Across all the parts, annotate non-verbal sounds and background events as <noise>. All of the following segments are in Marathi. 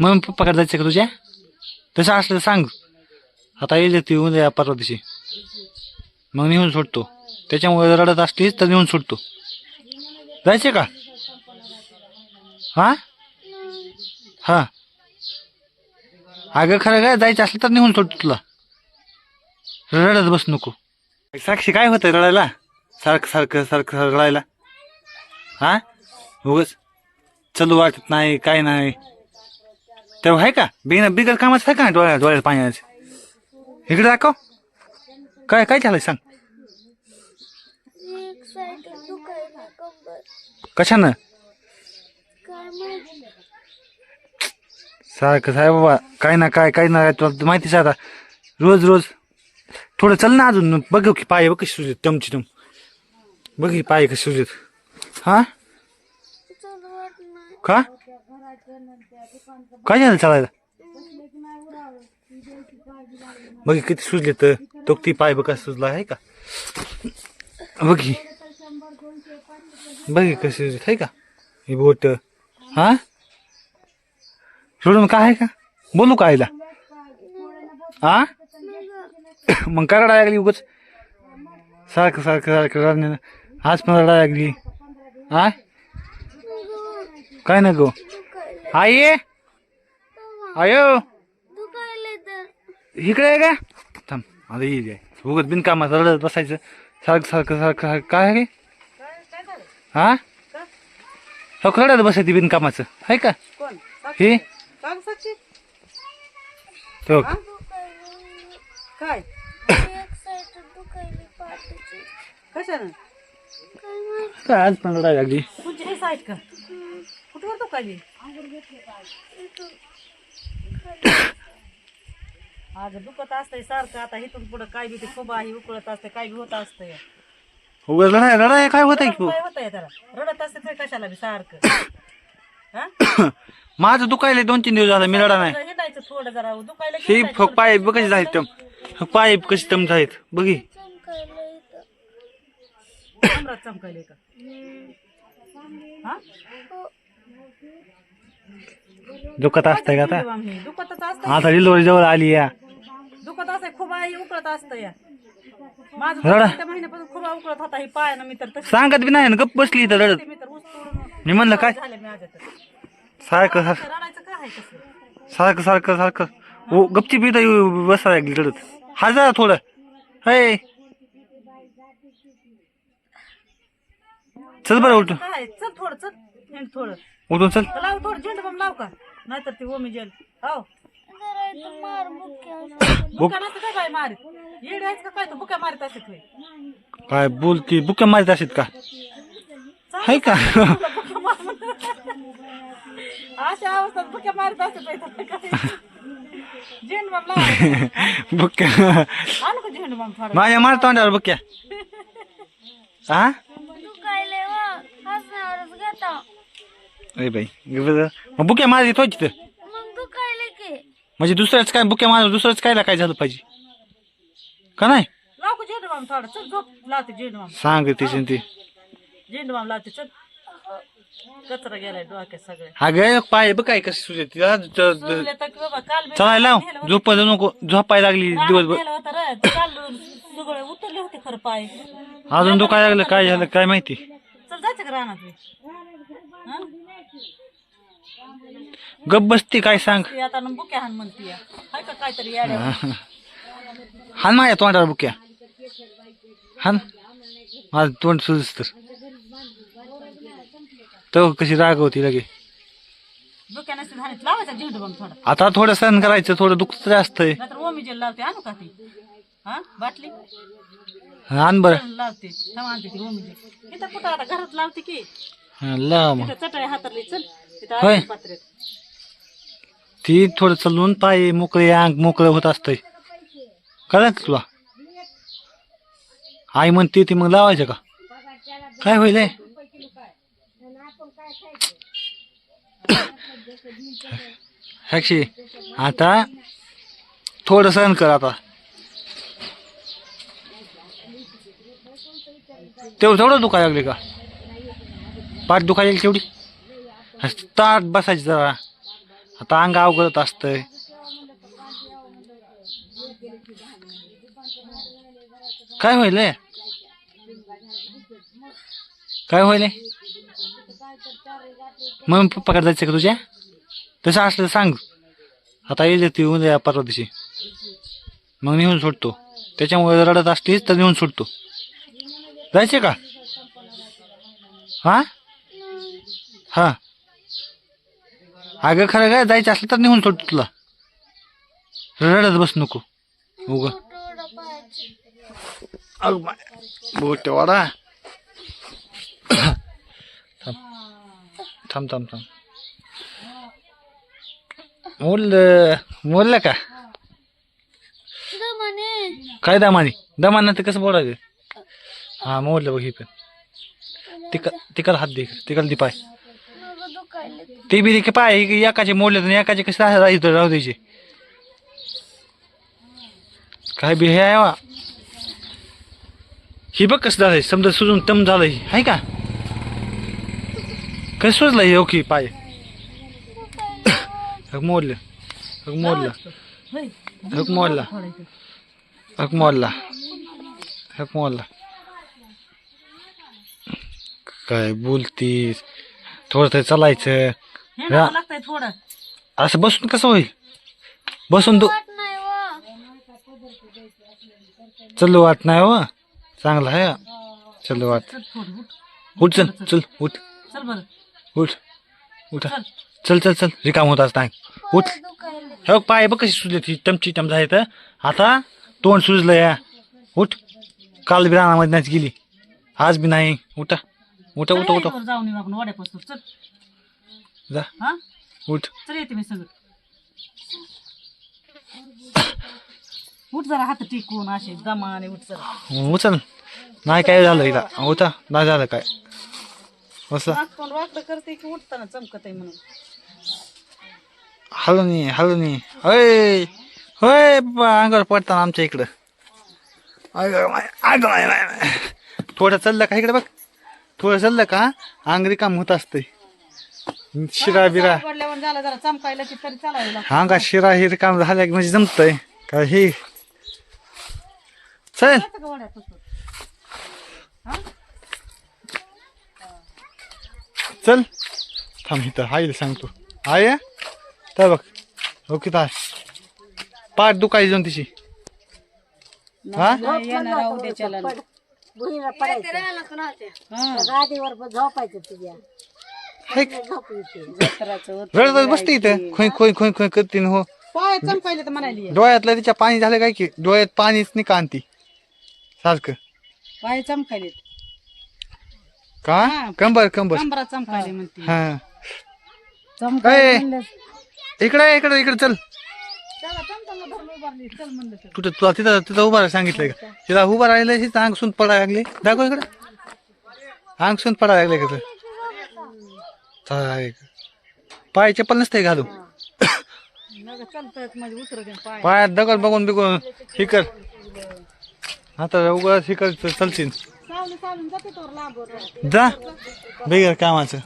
मग पप्पाकडे जायचं का तुझ्या? तसं असलं तर सांग. आता येईल ती उद्या परवा दिवशी. मग नेऊन सोडतो. त्याच्यामुळे रडत असलीस तर नेऊन सोडतो. जायचे का? हा? हा. अगं खरं काय जायचं असलं तर नेऊन सोडतो तुला. रडत बस नको. साक्षी काय होतं रडायला? सारखं सारखं सारखं सारखं रडायला? हा? उगच. चलू वाटत नाही काय नाही. तेव्हा आहे का? बिना बिगर कामाचं आहे का डोळ्या डोळ्यात पाण्याचं इकडे दाखव. काय काय झालंय सांग. कशानं? सारखं साहेब बाबा काय ना काय काय ना काय तुला माहितीच आता. रोज रोज थोडं चल ना अजून. बघ की पाय बघ कशी सुजत टमची टम बघ की पाय कशी सुजत. हा? का? काय झालं चालायला? बघ किती सुजले तर. तो ती पाय बघ कसा सुजला आहे का? बघ की बघ की कशी आहे का? ही बोट. हा? सोडून काय आहे का? बोलू का आईला? हा? मग काय रडायला लागली उगच? सारखं सारखं सारखं रडण्यानं आज पण रडायला लागली. हा? काय नको? दुखायला आई? आयो? इकडे आहे का? थांब आता येईल आहे उगत बिनकामात रडत बसायचं. सारखं सारखं सारखं सारखं. काय आहे रे? हा? हो रडत बसायची बिनकामाचं. आहे का? कोण? हे? तो काय? कशानं? काय आज पण रडायला लागली. तुमची हे साईट का? कुठवर तो काय आज दुखत असतंय सारखं आता इथून पुढं काय बी ते खूप आहे उकळत असते काय बी होत असतंय. उगत रडाय रडाय काय होत काय होत आहे त्याला? रडत असते तर कशाला बी सारखं? हा? माझं दुखायला दोन तीन दिवस झालं मी रडा नाही. हो. हिंडायचं थोडं जरा दुखायला हे हिंडायचं फक्त पाय बघ कशी झाले तम पाय कशी तम झालेत बघी. कमरात चमकायले का? हा? हो दुखत असतंय का आता? आम्ही दुखतच असतं आता डिलिव्हरी जवळ आली या. दुखत असतंय खूप आहे उकळत असतं या. माझं रडा. त्या महिन्यापासून खूप उकळत होता ही पाय ना मी तर तशी सांगत बी नाही ना गप्प बसली इथं रडत. मी तर ऊस तोडून मी म्हणलं काय? झाले माझ्या तर सारखं सारखं. रडायचं काय आहे कसं सारखं सारखं सारखं. ओ गपची बी इथं बसायला लागली रडत. हा जरा थोडं. हे चल बरं काय आहे? चल थोडं चल. थोडं. उलटून चल. लाव थोडं झेंड बम लाव का? नाहीतर ती ओमी जेल. हो. मार बुका नसतं काय बाय मारित येड आहेस का काय तू? बुका मारित असत होय काय बोलती? बुक्या मारित असेल का? हाय का? <laughs> अशा अवस्थेत बुक्या मारित असत झेंड बम लाव. <laughs> बुक्या. आणू का झेंड बम थोडं? माझ्या मार तोंडावर बुक्या. हा दुखायले व हसण्यावरच घेता अरे बाई मग बुक्या मारित होती तर मग दुखायले की म्हणजे दुसऱ्याच काय बुक्या मार दुसऱ्याच कायला काय झालं पाहिजे? का नाही? लाव का झेंड बम थोडं? चल झोप. लावते झेंड बम सांग तिचे ते. झेंड बम लावते चल. कचरा गेलाय डोक्यात सगळे. अगं पाय बघ काय कसं तिला. ज- ज- सुजले तर की बाबा काल बी चलायला लाव. नेलं होतं. झोपायला नको. झोपायला लागली रानात दिवसभर. नेलं होतं रे. ते काल सगळे उतरले होते खरं पाय. अजून दुखायला लागलं काय झालं काय माहिती? चल जायचं का रानात? गप बसती काय सांग? ती आता न बुक्या हाण म्हणती हाय का काहीतरी याड्या हान माझ्या तोंडावर बुक्या. हान? माझं तोंड सुजस तर तो कशी राग होती लगे. बुक्या नसते झालीत लावायचा झेंडू बम थोडा. आता थोडं सहन करायचं थोडं दुखत तरी असतंय. नाहीतर ओमी जेल लावते आणू का ती? हा? बाटली? आण बरं. लावते थांब आणते ती ओमी जेल. इथं कुठं आता घरात लावते की? मग तिथं चटाई हातरली चल. तिथं होय. ती थोडं चलून पाय मोकळे अंग मोकळं होत असतंय. कळलं का तुला? आई म्हणते ती मग लावायचं का? काय होईल हे? साक्षी आता थोडं सहन कर आता. तेवढं तेवढं दुखायला लागले का? पाठ दुखायला येईल तेवढी? ताट बसायची जरा. आता अंग अवघडत असतंय. काय होईल काय होईल मम्मी पप्पा पप्पाकडे जायचं का तुझ्या? तसं असलं तर सांग. आता येईल ती येऊन द्या परवा दिवशी. मग नेऊन सोडतो. त्याच्यामुळे रडत असतीस तर नेऊन सोडतो. जायचे का? हा? हा. अगं खरं काय जायचं असलं तर नेऊन सोडतो तुला रडत बस नको. उग. बोट वाडा. थांब. थांब थांब थांब. मोडलं मोडलं का? काय दामानी? दामान ते कसं बोलायचं? हा मोडलं बघ ही पण. तिक तिकल हात दे तिकल दी पाय. मग दुखायले ते. बी देखील पाय हे एकाचे मोडले तर एकाचे कसं राह- राहू राहू द्यायचे? काय बी हे आहे वा. ही बघ कसं झालंय. समजा सुजून तम झालंय. आहे का? कसं सुजलं हे ओके पाय? हक मोडलं. हक मोडलं. हक मोडला. हक मोडला. हक मोडला. काय बोलतीस? थोडं तरी चालायचं. हे ना लागतंय थोडं. असं बसून कसं होईल? बसून तू नाही चल वाट नाही हो चांगला आहे. चल वाट. चल थोडं उठ. उठ चल चल उठ. चल बरं. उठ. उठ. चल. चल चल रिकाम होत असता. उठ. हे बघ पाय बघ कशी सुजले ती टमची टम झाली तर आता तोंड सुजलं या उठ. काल बी रानामध्ये नाच गेली. आज बी नाही. उठा. उठा उठा उठा. चल, जाऊन येऊ आपण वाड्यापासून. चल. जा. हा? उठ. चल येते मी सगळं. उठ जरा हात टिकून असे दमाने उठ जरा. उचल. नाही काय झालं इथं? उठा. नाही झालं काय? असं नाक तोंड वाकडं करते की उठताना चमकत आहे म्हणून? हॅलो हॅलो होय होय बाबा अंगावर पडताना आमच्या इकडं. अगं माय, अगं माय, माय, माय. थोडं चाललं का इकडे बघ? थोडं चाललं का अंगरी काम होत असतंय. शिरा बिरा. पडल्यावर झालं जरा चमकायला की तरी चालायला लागतं. अंगा शिरा हे काम झालं की म्हणजे जमतंय. का हे? चल. का वाड्यापासून? चल. थांब इथं आईला सांगतो. आय तर बघ. हो की ताय पाठ दुखायची जाऊन तिची. हा नाही येणार उद्याच्याला. भुईला पडायचं. हा. गादीवर झोपायचं तुझ्या. रडत बसते इथं. खोय खोय खोय खोय करते न हो. डोळ्यातलं तिच्या पाणी झालं काय की डोळ्यात पाणीच नाही का आणती? सारखं. पाय चमकायले का. कंबर कंबर. कंबरा चमकायले म्हणते. हा. म्हणलं. इकडे इकडे इकडे चल. उभारली चल म्हणलं तर. कुठं तुला तिथं तिथं उभा राहायला सांगितलंय का? तिला उभा राहिलं तिथं अंग सुन पडायला लागले? दाखव इकडे. अंग सुन पडायला लागले का तर पाय चप्पल नसते घालू नग चालतात उतर पाय. पायात दगड बघून बिघून हे कर. आता उगाच हे कर चलशील. सावली सावली जाते तोवर लांबवर जा. बेगर कामाचं.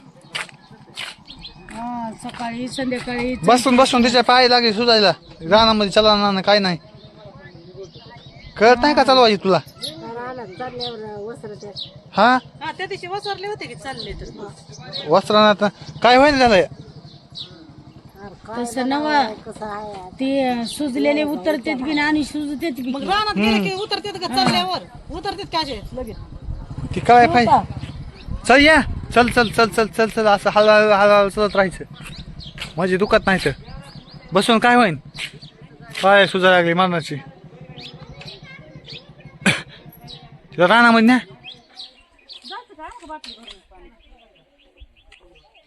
हा सकाळी संध्याकाळी बसून बसून तिच्या पाय लागले सुजायला. रानामध्ये चला ना काय नाही. कळत नाही का चालवायची तुला? हा? हा त्या दिवशी वसरले होते की चालले तर. काय होईल झालंय? तसं नव कसं आहे ते सुजलेले उतरतेत बी आणि सुजतेत बी मग रानात गेले की उतरतेत का चालल्यावर? उतरतेत का लगेच. ती काय पाहिजे चल या. चल चल चल चल चल चल असं हळूहळू हळूहळू चलत राहायचं. माझी दुखत नाही तर. बसून काय होईन? काय सुजा लागली मरणाची. <coughs> तिला रानामध्ये ना.